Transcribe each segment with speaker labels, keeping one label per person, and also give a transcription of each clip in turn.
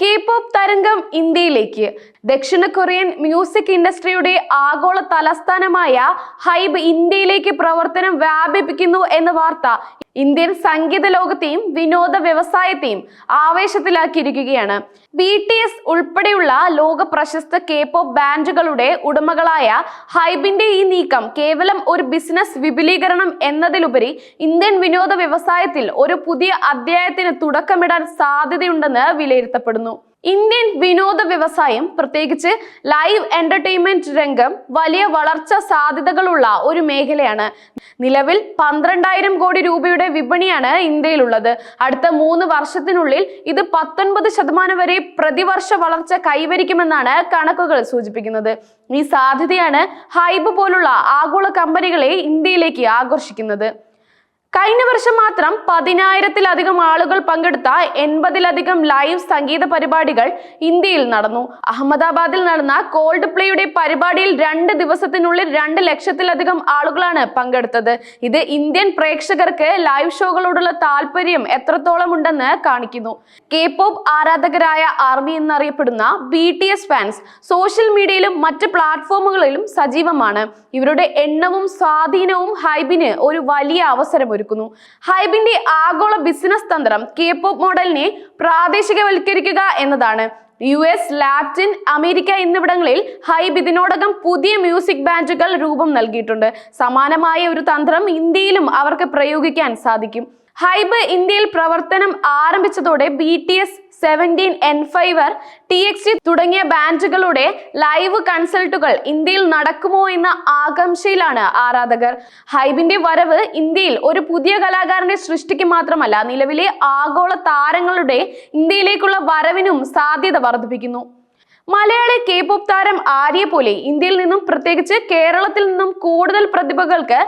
Speaker 1: K pop തരംഗം ഇന്ത്യയിലേക്ക്. ദക്ഷിണ കൊറിയൻ മ്യൂസിക് ഇൻഡസ്ട്രിയുടെ ആഗോള തലസ്ഥാനമായ ഹൈബ് ഇന്ത്യയിലേക്ക് പ്രവർത്തനം വ്യാപിപ്പിക്കുന്നു എന്ന വാർത്ത ഇന്ത്യൻ സംഗീത ലോകത്തെയും വിനോദ വ്യവസായത്തെയും ആവേശത്തിലാക്കിയിരിക്കുകയാണ്. ബി ടി എസ് ഉൾപ്പെടെയുള്ള ലോക പ്രശസ്ത കെ പോപ്പ് ബാൻഡുകളുടെ ഉടമകളായ ഹൈബിന്റെ ഈ നീക്കം കേവലം ഒരു ബിസിനസ് വിപുലീകരണം എന്നതിലുപരി ഇന്ത്യൻ വിനോദ വ്യവസായത്തിൽ ഒരു പുതിയ അധ്യായത്തിന് തുടക്കമിടാൻ സാധ്യതയുണ്ടെന്ന് വിലയിരുത്തപ്പെടുന്നു. ഇന്ത്യൻ വിനോദ വ്യവസായം പ്രത്യേകിച്ച് ലൈവ് എന്റർടൈൻമെന്റ് രംഗം വലിയ വളർച്ച സാധ്യതകളുള്ള ഒരു മേഖലയാണ്. നിലവിൽ പന്ത്രണ്ടായിരം കോടി രൂപയുടെ വിപണിയാണ് ഇന്ത്യയിലുള്ളത്. അടുത്ത മൂന്ന് വർഷത്തിനുള്ളിൽ ഇത് പത്തൊൻപത് ശതമാനം വരെ പ്രതിവർഷ വളർച്ച കൈവരിക്കുമെന്നാണ് കണക്കുകൾ സൂചിപ്പിക്കുന്നത്. ഈ സാധ്യതയാണ് ഹൈബ് പോലുള്ള ആഗോള കമ്പനികളെ ഇന്ത്യയിലേക്ക് ആകർഷിക്കുന്നത്. കഴിഞ്ഞ വർഷം മാത്രം പതിനായിരത്തിലധികം ആളുകൾ പങ്കെടുത്ത എൺപതിലധികം ലൈവ് സംഗീത പരിപാടികൾ ഇന്ത്യയിൽ നടന്നു. അഹമ്മദാബാദിൽ നടന്ന കോൾഡ് പ്ലേയുടെ പരിപാടിയിൽ രണ്ട് ദിവസത്തിനുള്ളിൽ രണ്ട് ലക്ഷത്തിലധികം ആളുകളാണ് പങ്കെടുത്തത്. ഇത് ഇന്ത്യൻ പ്രേക്ഷകർക്ക് ലൈവ് ഷോകളോടുള്ള താല്പര്യം എത്രത്തോളം ഉണ്ടെന്ന് കാണിക്കുന്നു. കെ പോപ്പ് ആരാധകരായ ആർമി എന്നറിയപ്പെടുന്ന B T S fans social മീഡിയയിലും മറ്റ് പ്ലാറ്റ്ഫോമുകളിലും സജീവമാണ്. ഇവരുടെ എണ്ണവും സ്വാധീനവും ഹൈബിന് ഒരു വലിയ അവസരമൊരുക്കുന്നു ഹൈബിന്റെ ആഗോള ബിസിനസ് തന്ത്രം കെ പോപ്പ് മോഡലിനെ പ്രാദേശികവൽക്കരിക്കുക എന്നതാണ്. യു എസ് ലാറ്റിൻ അമേരിക്ക എന്നിവിടങ്ങളിൽ ഹൈബ് ഇതിനോടകം പുതിയ മ്യൂസിക് ബാൻഡുകൾ രൂപം നൽകിയിട്ടുണ്ട്. സമാനമായ ഒരു തന്ത്രം ഇന്ത്യയിലും അവർക്ക് പ്രയോഗിക്കാൻ സാധിക്കും. ഹൈബ് ഇന്ത്യയിൽ പ്രവർത്തനം ആരംഭിച്ചതോടെ ബി ടി എസ് സെവന്റീൻ എൻ ഫൈവർ ടി എക്സ് തുടങ്ങിയ ബാൻഡുകളുടെ ലൈവ് കൺസൾട്ടുകൾ ഇന്ത്യയിൽ നടക്കുമോ എന്ന ആകാംക്ഷയിലാണ് ആരാധകർ. ഹൈബിന്റെ വരവ് ഇന്ത്യയിൽ ഒരു പുതിയ കലാകാരന്റെ സൃഷ്ടിക്ക് മാത്രമല്ല നിലവിലെ ആഗോള താരങ്ങളുടെ ഇന്ത്യയിലേക്കുള്ള വരവിനും സാധ്യത വർദ്ധിപ്പിക്കുന്നു. മലയാളി കെ പോപ്പ് താരം ആര്യ പോലെ ഇന്ത്യയിൽ നിന്നും പ്രത്യേകിച്ച് കേരളത്തിൽ നിന്നും കൂടുതൽ പ്രതിഭകൾക്ക്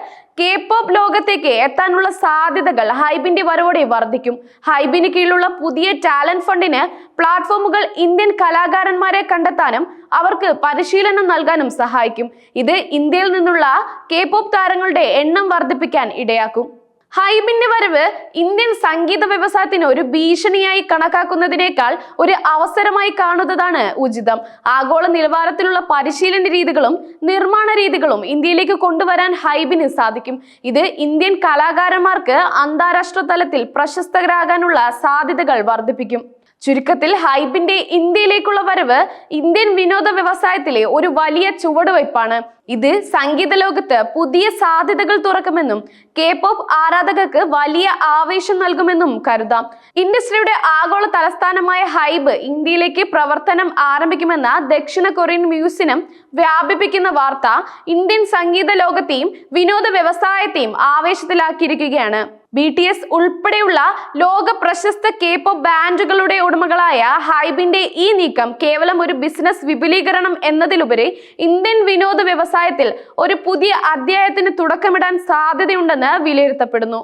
Speaker 1: കെ പോപ്പ് ലോകത്തേക്ക് എത്താനുള്ള സാധ്യതകൾ ഹൈബിന്റെ വരവോടെ വർദ്ധിക്കും. ഹൈബിന് കീഴിലുള്ള പുതിയ ടാലന്റ് ഫണ്ടിന് പ്ലാറ്റ്ഫോമുകൾ ഇന്ത്യൻ കലാകാരന്മാരെ കണ്ടെത്താനും അവർക്ക് പരിശീലനം നൽകാനും സഹായിക്കും. ഇത് ഇന്ത്യയിൽ നിന്നുള്ള കെ പോപ്പ് താരങ്ങളുടെ എണ്ണം വർദ്ധിപ്പിക്കാൻ ഇടയാക്കും. ഹൈബിന്റെ വരവ് ഇന്ത്യൻ സംഗീത വ്യവസായത്തിന് ഒരു ഭീഷണിയായി കണക്കാക്കുന്നതിനേക്കാൾ ഒരു അവസരമായി കാണുന്നതാണ് ഉചിതം. ആഗോള നിലവാരത്തിലുള്ള പരിശീലന രീതികളും നിർമ്മാണ രീതികളും ഇന്ത്യയിലേക്ക് കൊണ്ടുവരാൻ ഹൈബിന് സാധിക്കും. ഇത് ഇന്ത്യൻ കലാകാരന്മാർക്ക് അന്താരാഷ്ട്ര തലത്തിൽ പ്രശസ്തരാകാനുള്ള സാധ്യതകൾ വർദ്ധിപ്പിക്കും. ചുരുക്കത്തിൽ ഹൈബിന്റെ ഇന്ത്യയിലേക്കുള്ള വരവ് ഇന്ത്യൻ വിനോദ വ്യവസായത്തിലെ ഒരു വലിയ ചുവടുവയ്പ്പാണ്. ഇത് സംഗീത ലോകത്ത് പുതിയ സാധ്യതകൾ തുറക്കുമെന്നും കെ പോപ്പ് ആരാധകർക്ക് വലിയ ആവേശം നൽകുമെന്നും കരുതാം. ഇൻഡസ്ട്രിയുടെ ആഗോള തലസ്ഥാനമായ ഹൈബ് ഇന്ത്യയിലേക്ക് പ്രവർത്തനം ആരംഭിക്കുമെന്ന ദക്ഷിണ കൊറിയൻ മ്യൂസിനം വ്യാപിപ്പിക്കുന്ന വാർത്ത ഇന്ത്യൻ സംഗീത ലോകത്തെയും വിനോദ വ്യവസായത്തെയും ആവേശത്തിലാക്കിയിരിക്കുകയാണ്. ബി ടി എസ് ഉൾപ്പെടെയുള്ള ലോക പ്രശസ്ത കെ പോപ്പ് ബാൻഡുകളുടെ ഉടമകളായ ഹൈബിന്റെ ഈ നീക്കം കേവലം ഒരു ബിസിനസ് വിപുലീകരണം എന്നതിലുപരി ഇന്ത്യൻ വിനോദ വ്യവസായത്തിൽ ഒരു പുതിയ അധ്യായത്തിന് തുടക്കമിടാൻ സാധ്യതയുണ്ടെന്ന് വിലയിരുത്തപ്പെടുന്നു.